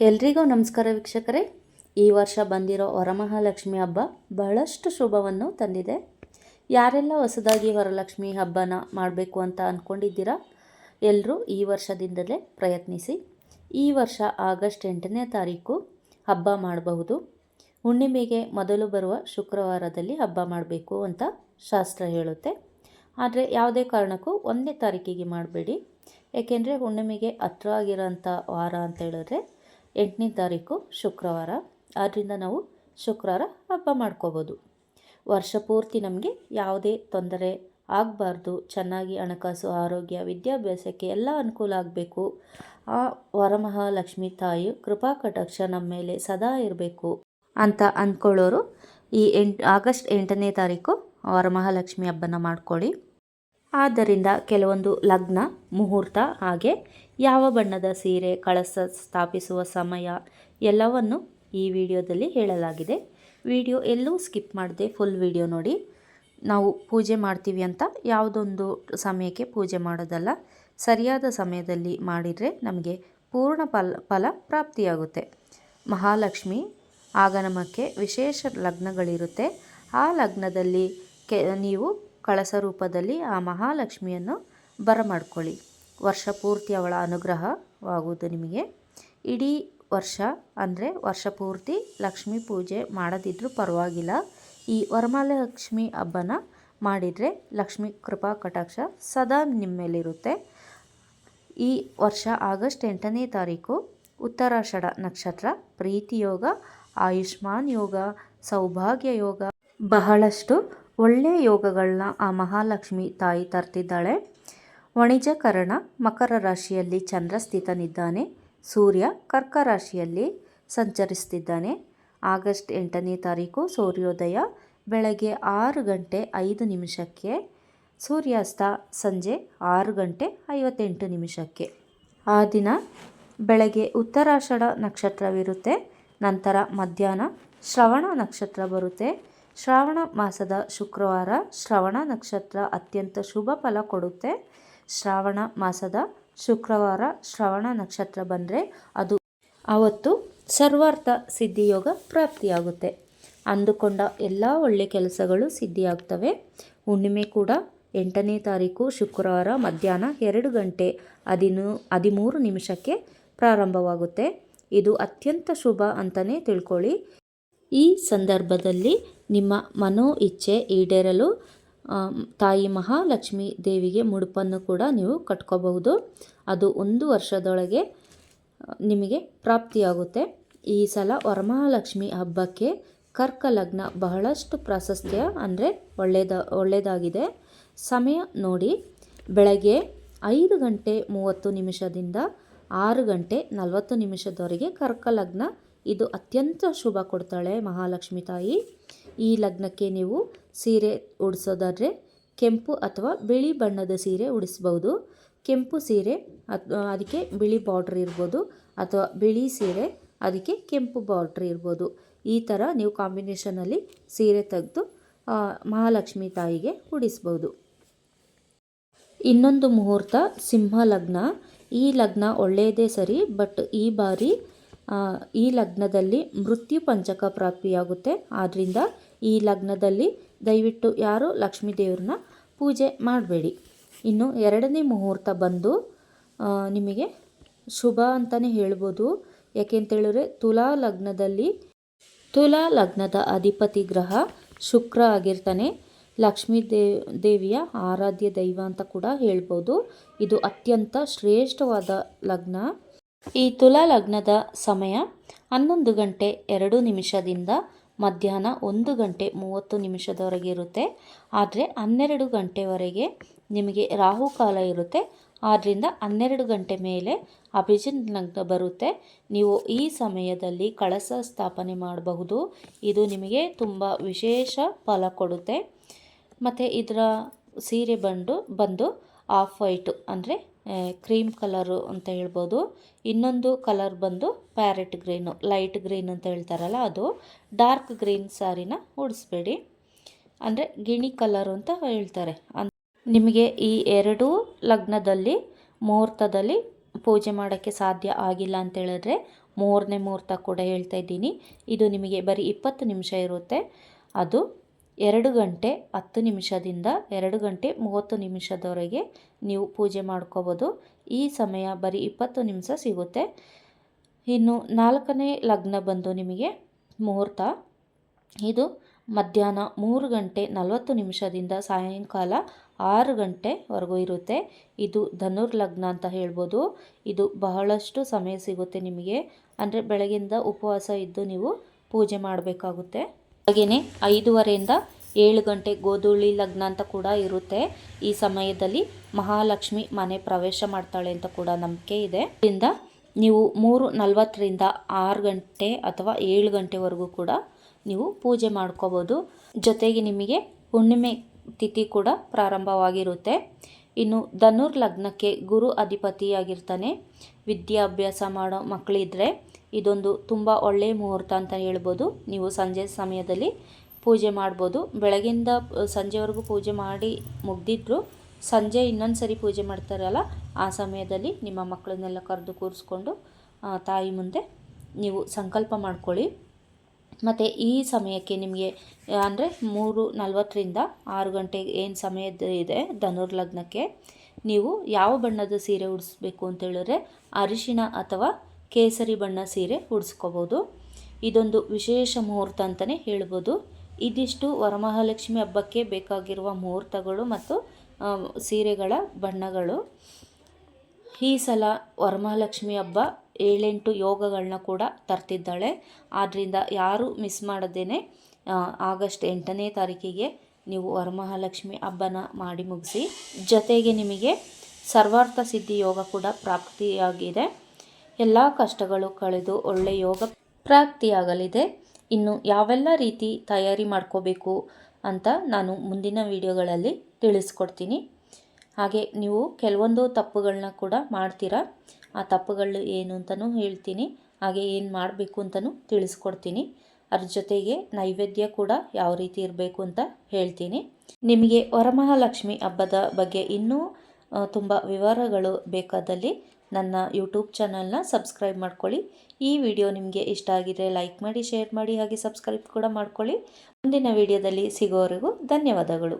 ಎಲ್ರಿಗೂ ನಮಸ್ಕಾರ ವೀಕ್ಷಕರೇ. ಈ ವರ್ಷ ಬಂದಿರೋ ವರಮಹಾಲಕ್ಷ್ಮಿ ಹಬ್ಬ ಬಹಳಷ್ಟು ಶುಭವನ್ನು ತಂದಿದೆ. ಯಾರೆಲ್ಲ ಹೊಸದಾಗಿ ವರಲಕ್ಷ್ಮಿ ಹಬ್ಬನ ಮಾಡಬೇಕು ಅಂತ ಅಂದ್ಕೊಂಡಿದ್ದೀರಾ ಎಲ್ಲರೂ ಈ ವರ್ಷದಿಂದಲೇ ಪ್ರಯತ್ನಿಸಿ. ಈ ವರ್ಷ ಆಗಸ್ಟ್ ಎಂಟನೇ ತಾರೀಕು ಹಬ್ಬ ಮಾಡಬಹುದು. ಹುಣ್ಣಿಮೆಗೆ ಮೊದಲು ಬರುವ ಶುಕ್ರವಾರದಲ್ಲಿ ಹಬ್ಬ ಮಾಡಬೇಕು ಅಂತ ಶಾಸ್ತ್ರ ಹೇಳುತ್ತೆ. ಆದರೆ ಯಾವುದೇ ಕಾರಣಕ್ಕೂ ಒಂದನೇ ತಾರೀಕಿಗೆ ಮಾಡಬೇಡಿ. ಏಕೆಂದರೆ ಹುಣ್ಣಿಮೆಗೆ ಹತ್ರ ಆಗಿರೋಂಥ ವಾರ ಅಂತ ಹೇಳಿದ್ರೆ ಎಂಟನೇ ತಾರೀಕು ಶುಕ್ರವಾರ. ಆದ್ದರಿಂದ ನಾವು ಶುಕ್ರವಾರ ಹಬ್ಬ ಮಾಡ್ಕೋಬೋದು. ವರ್ಷ ಪೂರ್ತಿ ನಮಗೆ ಯಾವುದೇ ತೊಂದರೆ ಆಗಬಾರ್ದು. ಚೆನ್ನಾಗಿ ಹಣಕಾಸು, ಆರೋಗ್ಯ, ವಿದ್ಯಾಭ್ಯಾಸಕ್ಕೆ ಎಲ್ಲ ಅನುಕೂಲ ಆಗಬೇಕು. ಆ ವರಮಹಾಲಕ್ಷ್ಮಿ ತಾಯಿ ಕೃಪಾ ಕಟಾಕ್ಷ ನಮ್ಮ ಮೇಲೆ ಸದಾ ಇರಬೇಕು ಅಂತ ಅಂದ್ಕೊಳ್ಳೋರು ಈ ಎಂಟು, ಆಗಸ್ಟ್ ಎಂಟನೇ ತಾರೀಕು ವರಮಹಾಲಕ್ಷ್ಮಿ ಹಬ್ಬನ ಮಾಡ್ಕೊಳ್ಳಿ. ಆದ್ದರಿಂದ ಕೆಲವೊಂದು ಲಗ್ನ, ಮುಹೂರ್ತ ಹಾಗೆ ಯಾವ ಬಣ್ಣದ ಸೀರೆ, ಕಳಸ ಸ್ಥಾಪಿಸುವ ಸಮಯ ಎಲ್ಲವನ್ನು ಈ ವಿಡಿಯೋದಲ್ಲಿ ಹೇಳಲಾಗಿದೆ. ವಿಡಿಯೋ ಎಲ್ಲೂ ಸ್ಕಿಪ್ ಮಾಡದೆ ಫುಲ್ ವಿಡಿಯೋ ನೋಡಿ. ನಾವು ಪೂಜೆ ಮಾಡ್ತೀವಿ ಅಂತ ಯಾವುದೊಂದು ಸಮಯಕ್ಕೆ ಪೂಜೆ ಮಾಡೋದಲ್ಲ. ಸರಿಯಾದ ಸಮಯದಲ್ಲಿ ಮಾಡಿದರೆ ನಮಗೆ ಪೂರ್ಣ ಫಲ ಫಲ ಪ್ರಾಪ್ತಿಯಾಗುತ್ತೆ. ಮಹಾಲಕ್ಷ್ಮಿ ಆಗನಮಕ್ಕೆ ವಿಶೇಷ ಲಗ್ನಗಳಿರುತ್ತೆ. ಆ ಲಗ್ನದಲ್ಲಿ ಕೆ, ನೀವು ಕಳಸ ರೂಪದಲ್ಲಿ ಆ ಮಹಾಲಕ್ಷ್ಮಿಯನ್ನು ಬರಮಾಡ್ಕೊಳ್ಳಿ. ವರ್ಷ ಪೂರ್ತಿ ಅವಳ ಅನುಗ್ರಹವಾಗುವುದು ನಿಮಗೆ. ಇಡೀ ವರ್ಷ, ಅಂದರೆ ವರ್ಷ ಪೂರ್ತಿ ಲಕ್ಷ್ಮೀ ಪೂಜೆ ಮಾಡದಿದ್ದರೂ ಪರವಾಗಿಲ್ಲ. ಈ ವರಮಹಾಲಕ್ಷ್ಮಿ ಹಬ್ಬನ ಮಾಡಿದರೆ ಲಕ್ಷ್ಮೀ ಕೃಪಾ ಕಟಾಕ್ಷ ಸದಾ ನಿಮ್ಮ ಮೇಲಿರುತ್ತೆ ಈ ವರ್ಷ ಆಗಸ್ಟ್ ಎಂಟನೇ ತಾರೀಕು ಉತ್ತರಾಷಢ ನಕ್ಷತ್ರ, ಪ್ರೀತಿ ಯೋಗ, ಆಯುಷ್ಮಾನ್ ಯೋಗ, ಸೌಭಾಗ್ಯ ಯೋಗ. ಬಹಳಷ್ಟು ಒಳ್ಳೆಯ ಯೋಗಗಳನ್ನ ಆ ಮಹಾಲಕ್ಷ್ಮಿ ತಾಯಿ ತರ್ತಿದ್ದಾಳೆ. ವಣಿಜಕರಣ ಮಕರ ರಾಶಿಯಲ್ಲಿ ಚಂದ್ರ ಸ್ಥಿತನಿದ್ದಾನೆ. ಸೂರ್ಯ ಕರ್ಕ ರಾಶಿಯಲ್ಲಿ ಸಂಚರಿಸ್ತಿದ್ದಾನೆ. ಆಗಸ್ಟ್ ಎಂಟನೇ ತಾರೀಕು ಸೂರ್ಯೋದಯ, ಬೆಳಗ್ಗೆ ಆರು ಗಂಟೆ ಐದು ನಿಮಿಷಕ್ಕೆ, ಸೂರ್ಯಾಸ್ತ ಸಂಜೆ ಆರು ಗಂಟೆ ಐವತ್ತೆಂಟು ನಿಮಿಷಕ್ಕೆ. ಆ ದಿನ ಬೆಳಗ್ಗೆ ಉತ್ತರಾಷಾಢ ನಕ್ಷತ್ರವಿರುತ್ತೆ, ನಂತರ ಮಧ್ಯಾಹ್ನ ಶ್ರವಣ ನಕ್ಷತ್ರ ಬರುತ್ತೆ ಶ್ರಾವಣ ಮಾಸದ ಶುಕ್ರವಾರ ಶ್ರವಣ ನಕ್ಷತ್ರ ಅತ್ಯಂತ ಶುಭ ಫಲ ಕೊಡುತ್ತೆ. ಶ್ರಾವಣ ಮಾಸದ ಶುಕ್ರವಾರ ಶ್ರವಣ ನಕ್ಷತ್ರ ಬಂದರೆ ಅದು ಆವತ್ತು ಸರ್ವಾರ್ಥ ಸಿದ್ಧಿಯೋಗ ಪ್ರಾಪ್ತಿಯಾಗುತ್ತೆ. ಅಂದುಕೊಂಡ ಎಲ್ಲ ಒಳ್ಳೆಯ ಕೆಲಸಗಳು ಸಿದ್ಧಿಯಾಗ್ತವೆ. ಹುಣ್ಣಿಮೆ ಕೂಡ ಎಂಟನೇ ತಾರೀಕು ಶುಕ್ರವಾರ ಮಧ್ಯಾಹ್ನ ಎರಡು ಗಂಟೆ ಹದಿನೂ, ಹದಿಮೂರು ನಿಮಿಷಕ್ಕೆ ಪ್ರಾರಂಭವಾಗುತ್ತೆ. ಇದು ಅತ್ಯಂತ ಶುಭ ಅಂತಲೇ ತಿಳ್ಕೊಳ್ಳಿ. ಈ ಸಂದರ್ಭದಲ್ಲಿ ನಿಮ್ಮ ಮನೋ ಇಚ್ಛೆ ಈಡೇರಲು ತಾಯಿ ಮಹಾಲಕ್ಷ್ಮಿ ದೇವಿಗೆ ಮುಡುಪನ್ನು ಕೂಡ ನೀವು ಕಟ್ಕೋಬಹುದು. ಅದು ಒಂದು ವರ್ಷದೊಳಗೆ ನಿಮಗೆ ಪ್ರಾಪ್ತಿಯಾಗುತ್ತೆ. ಈ ಸಲ ವರಮಹಾಲಕ್ಷ್ಮಿ ಹಬ್ಬಕ್ಕೆ ಕರ್ಕ ಲಗ್ನ ಬಹಳಷ್ಟು ಪ್ರಾಶಸ್ತ್ಯ, ಅಂದರೆ ಒಳ್ಳೆಯದ ಒಳ್ಳೆಯದಾಗಿದೆ ಸಮಯ ನೋಡಿ, ಬೆಳಗ್ಗೆ ಐದು ಗಂಟೆ ಮೂವತ್ತು ನಿಮಿಷದಿಂದ ಆರು ಗಂಟೆ ನಲವತ್ತು ನಿಮಿಷದವರೆಗೆ ಕರ್ಕ ಲಗ್ನ ಇದು ಅತ್ಯಂತ ಶುಭ ಕೊಡ್ತಾಳೆ ಮಹಾಲಕ್ಷ್ಮಿ ತಾಯಿ. ಈ ಲಗ್ನಕ್ಕೆ ನೀವು ಸೀರೆ ಉಡಿಸೋದಾದರೆ ಕೆಂಪು ಅಥವಾ ಬಿಳಿ ಬಣ್ಣದ ಸೀರೆ ಉಡಿಸ್ಬೋದು. ಕೆಂಪು ಸೀರೆ ಅದಕ್ಕೆ ಬಿಳಿ ಬಾರ್ಡ್ರ್ ಇರ್ಬೋದು ಅಥವಾ ಬಿಳಿ ಸೀರೆ ಅದಕ್ಕೆ ಕೆಂಪು ಬಾರ್ಡ್ರ್ ಇರ್ಬೋದು. ಈ ಥರ ನೀವು ಕಾಂಬಿನೇಷನಲ್ಲಿ ಸೀರೆ ತೆಗೆದು ಮಹಾಲಕ್ಷ್ಮಿ ತಾಯಿಗೆ ಉಡಿಸ್ಬೋದು. ಇನ್ನೊಂದು ಮುಹೂರ್ತ ಸಿಂಹ ಲಗ್ನ. ಈ ಲಗ್ನ ಒಳ್ಳೆಯದೇ ಸರಿ, ಬಟ್ ಈ ಬಾರಿ ಈ ಲಗ್ನದಲ್ಲಿ ಮೃತ್ಯು ಪಂಚಕ ಪ್ರಾಪ್ತಿಯಾಗುತ್ತೆ. ಆದ್ದರಿಂದ ಈ ಲಗ್ನದಲ್ಲಿ ದಯವಿಟ್ಟು ಯಾರು ಲಕ್ಷ್ಮೀ ದೇವ್ರನ್ನ ಪೂಜೆ ಮಾಡಬೇಡಿ. ಇನ್ನು ಎರಡನೇ ಮುಹೂರ್ತ ಬಂದು ನಿಮಗೆ ಶುಭ ಅಂತಲೇ ಹೇಳ್ಬೋದು. ಯಾಕೆಂತೇಳಿದ್ರೆ ತುಲಾ ಲಗ್ನದಲ್ಲಿ, ತುಲಾ ಲಗ್ನದ ಅಧಿಪತಿ ಗ್ರಹ ಶುಕ್ರ ಆಗಿರ್ತಾನೆ. ಲಕ್ಷ್ಮೀ ದೇವ್ ದೇವಿಯ ಆರಾಧ್ಯ ದೈವ ಅಂತ ಕೂಡ ಹೇಳ್ಬೋದು. ಇದು ಅತ್ಯಂತ ಶ್ರೇಷ್ಠವಾದ ಲಗ್ನ. ಈ ತುಲಾ ಲಗ್ನದ ಸಮಯ ಹನ್ನೊಂದು ಗಂಟೆ ಎರಡು ನಿಮಿಷದಿಂದ ಮಧ್ಯಾಹ್ನ ಒಂದು ಗಂಟೆ ಮೂವತ್ತು ನಿಮಿಷದವರೆಗೆ ಇರುತ್ತೆ. ಆದರೆ ಹನ್ನೆರಡು ಗಂಟೆವರೆಗೆ ನಿಮಗೆ ರಾಹುಕಾಲ ಇರುತ್ತೆ. ಆದ್ದರಿಂದ ಹನ್ನೆರಡು ಗಂಟೆ ಮೇಲೆ ಅಭಿಜಿನ್ ಲಗ್ನ ಬರುತ್ತೆ. ನೀವು ಈ ಸಮಯದಲ್ಲಿ ಕಳಸ ಸ್ಥಾಪನೆ ಮಾಡಬಹುದು. ಇದು ನಿಮಗೆ ತುಂಬ ವಿಶೇಷ ಫಲ ಕೊಡುತ್ತೆ. ಮತ್ತು ಇದರ ಸೀರೆ ಬಂದು ಬಂದು ಆಫ್ ವೈಟು ಅಂದರೆ ಕ್ರೀಮ್ ಕಲರು ಅಂತ ಹೇಳ್ಬೋದು. ಇನ್ನೊಂದು ಕಲರ್ ಬಂದು ಪ್ಯಾರೆಟ್ ಗ್ರೀನು, ಲೈಟ್ ಗ್ರೀನ್ ಅಂತ ಹೇಳ್ತಾರಲ್ಲ ಅದು. ಡಾರ್ಕ್ ಗ್ರೀನ್ ಸ್ಯಾರಿನ ಉಡಿಸ್ಬೇಡಿ. ಅಂದರೆ ಗಿಣಿ ಕಲರು ಅಂತ ಹೇಳ್ತಾರೆ. ನಿಮಗೆ ಈ ಎರಡೂ ಲಗ್ನದಲ್ಲಿ, ಮುಹೂರ್ತದಲ್ಲಿ ಪೂಜೆ ಮಾಡೋಕ್ಕೆ ಸಾಧ್ಯ ಆಗಿಲ್ಲ ಅಂತ ಹೇಳಿದ್ರೆ ಮೂರನೇ ಮುಹೂರ್ತ ಕೂಡ ಹೇಳ್ತಾ ಇದ್ದೀನಿ. ಇದು ನಿಮಗೆ ಬರೀ ಇಪ್ಪತ್ತು ನಿಮಿಷ ಇರುತ್ತೆ. ಅದು ಎರಡು ಗಂಟೆ ಹತ್ತು ನಿಮಿಷದಿಂದ ಎರಡು ಗಂಟೆ ಮೂವತ್ತು ನಿಮಿಷದವರೆಗೆ ನೀವು ಪೂಜೆ ಮಾಡ್ಕೋಬೋದು. ಈ ಸಮಯ ಬರೀ ಇಪ್ಪತ್ತು ನಿಮಿಷ ಸಿಗುತ್ತೆ. ಇನ್ನು ನಾಲ್ಕನೇ ಲಗ್ನ ಬಂದು ನಿಮಗೆ ಮುಹೂರ್ತ. ಇದು ಮಧ್ಯಾಹ್ನ ಮೂರು ಗಂಟೆ ನಲವತ್ತು ನಿಮಿಷದಿಂದ ಸಾಯಂಕಾಲ ಆರು ಗಂಟೆವರೆಗೂ ಇರುತ್ತೆ. ಇದು ಧನುರ್ ಲಗ್ನ ಅಂತ ಹೇಳ್ಬೋದು. ಇದು ಬಹಳಷ್ಟು ಸಮಯ ಸಿಗುತ್ತೆ ನಿಮಗೆ. ಅಂದರೆ ಬೆಳಗಿಂದ ಉಪವಾಸ ಇದ್ದು ನೀವು ಪೂಜೆ ಮಾಡಬೇಕಾಗುತ್ತೆ. ಹಾಗೆಯೇ ಐದೂವರೆಯಿಂದ ಏಳು ಗಂಟೆ ಗೋಧೂಳಿ ಲಗ್ನ ಅಂತ ಕೂಡ ಇರುತ್ತೆ. ಈ ಸಮಯದಲ್ಲಿ ಮಹಾಲಕ್ಷ್ಮಿ ಮನೆ ಪ್ರವೇಶ ಮಾಡ್ತಾಳೆ ಅಂತ ಕೂಡ ನಂಬಿಕೆ ಇದೆ. ಇದರಿಂದ ನೀವು ಮೂರು ನಲ್ವತ್ತರಿಂದ ಆರು ಗಂಟೆ ಅಥವಾ ಏಳು ಗಂಟೆವರೆಗೂ ಕೂಡ ನೀವು ಪೂಜೆ ಮಾಡ್ಕೋಬೋದು. ಜೊತೆಗೆ ನಿಮಗೆ ಹುಣ್ಣಿಮೆ ತಿಥಿ ಕೂಡ ಪ್ರಾರಂಭವಾಗಿರುತ್ತೆ. ಇನ್ನು ಧನುರ್ ಲಗ್ನಕ್ಕೆ ಗುರು ಅಧಿಪತಿಯಾಗಿರ್ತಾನೆ. ವಿದ್ಯಾಭ್ಯಾಸ ಮಾಡೋ ಮಕ್ಕಳಿದ್ರೆ ಇದೊಂದು ತುಂಬ ಒಳ್ಳೆಯ ಮುಹೂರ್ತ ಅಂತ ಹೇಳ್ಬೋದು. ನೀವು ಸಂಜೆ ಸಮಯದಲ್ಲಿ ಪೂಜೆ ಮಾಡ್ಬೋದು. ಬೆಳಗಿಂದ ಸಂಜೆವರೆಗೂ ಪೂಜೆ ಮಾಡಿ ಮುಗ್ದಿದ್ರು ಸಂಜೆ ಇನ್ನೊಂದು ಸರಿ ಪೂಜೆ ಮಾಡ್ತಾರಲ್ಲ, ಆ ಸಮಯದಲ್ಲಿ ನಿಮ್ಮ ಮಕ್ಕಳನ್ನೆಲ್ಲ ಕರೆದು ಕೂರಿಸ್ಕೊಂಡು ತಾಯಿ ಮುಂದೆ ನೀವು ಸಂಕಲ್ಪ ಮಾಡ್ಕೊಳ್ಳಿ. ಮತ್ತು ಈ ಸಮಯಕ್ಕೆ ನಿಮಗೆ, ಅಂದರೆ ಮೂರು ನಲ್ವತ್ತರಿಂದ ಆರು ಗಂಟೆಗೆ ಏನು ಸಮಯದ ಇದೆ, ಧನುರ್ ಲಗ್ನಕ್ಕೆ, ನೀವು ಯಾವ ಬಣ್ಣದ ಸೀರೆ ಉಡಿಸ್ಬೇಕು ಅಂತ ಹೇಳಿದ್ರೆ ಅರಿಶಿಣ ಅಥವಾ ಕೇಸರಿ ಬಣ್ಣ ಸೀರೆ ಉಡಿಸ್ಕೋಬೋದು. ಇದೊಂದು ವಿಶೇಷ ಮುಹೂರ್ತ ಅಂತಲೇ ಹೇಳ್ಬೋದು. ಇದಿಷ್ಟು ವರಮಹಾಲಕ್ಷ್ಮಿ ಹಬ್ಬಕ್ಕೆ ಬೇಕಾಗಿರುವ ಮುಹೂರ್ತಗಳು ಮತ್ತು ಸೀರೆಗಳ ಬಣ್ಣಗಳು. ಈ ಸಲ ವರಮಹಾಲಕ್ಷ್ಮಿ ಹಬ್ಬ ಏಳೆಂಟು ಯೋಗಗಳನ್ನ ಕೂಡ ತರ್ತಿದ್ದಾಳೆ. ಆದ್ದರಿಂದ ಯಾರೂ ಮಿಸ್ ಮಾಡದೇನೆ ಆಗಸ್ಟ್ ಎಂಟನೇ ತಾರೀಕಿಗೆ ನೀವು ವರಮಹಾಲಕ್ಷ್ಮಿ ಹಬ್ಬನ ಮಾಡಿ ಮುಗಿಸಿ. ಜೊತೆಗೆ ನಿಮಗೆ ಸರ್ವಾರ್ಥ ಸಿದ್ಧಿ ಯೋಗ ಕೂಡ ಪ್ರಾಪ್ತಿಯಾಗಿದೆ. ಎಲ್ಲ ಕಷ್ಟಗಳು ಕಳೆದು ಒಳ್ಳೆಯ ಯೋಗ ಪ್ರಾಪ್ತಿಯಾಗಲಿದೆ. ಇನ್ನು ಯಾವೆಲ್ಲ ರೀತಿ ತಯಾರಿ ಮಾಡ್ಕೋಬೇಕು ಅಂತ ನಾನು ಮುಂದಿನ ವಿಡಿಯೋಗಳಲ್ಲಿ ತಿಳಿಸ್ಕೊಡ್ತೀನಿ. ಹಾಗೆ ನೀವು ಕೆಲವೊಂದು ತಪ್ಪುಗಳನ್ನ ಕೂಡ ಮಾಡ್ತೀರಾ? ಆ ತಪ್ಪುಗಳು ಏನು ಅಂತಲೂ ಹೇಳ್ತೀನಿ. ಹಾಗೆ ಏನು ಮಾಡಬೇಕು ಅಂತಲೂ ತಿಳಿಸ್ಕೊಡ್ತೀನಿ. ಅದ್ರ ಜೊತೆಗೆ ನೈವೇದ್ಯ ಕೂಡ ಯಾವ ರೀತಿ ಇರಬೇಕು ಅಂತ ಹೇಳ್ತೀನಿ. ನಿಮಗೆ ವರಮಹಾಲಕ್ಷ್ಮಿ ಹಬ್ಬದ ಬಗ್ಗೆ ಇನ್ನೂ ತುಂಬ ವಿವರಗಳು ಬೇಕಾದಲ್ಲಿ ನನ್ನ ಯೂಟ್ಯೂಬ್ ಚಾನಲ್ನ ಸಬ್ಸ್ಕ್ರೈಬ್ ಮಾಡ್ಕೊಳ್ಳಿ. ಈ ವಿಡಿಯೋ ನಿಮಗೆ ಇಷ್ಟ ಆಗಿದ್ರೆ ಲೈಕ್ ಮಾಡಿ ಶೇರ್ ಮಾಡಿ, ಹಾಗೆ ಸಬ್ಸ್ಕ್ರೈಬ್ ಕೂಡ ಮಾಡ್ಕೊಳ್ಳಿ. ಮುಂದಿನ ವಿಡಿಯೋದಲ್ಲಿ ಸಿಗೋವರೆಗೂ ಧನ್ಯವಾದಗಳು.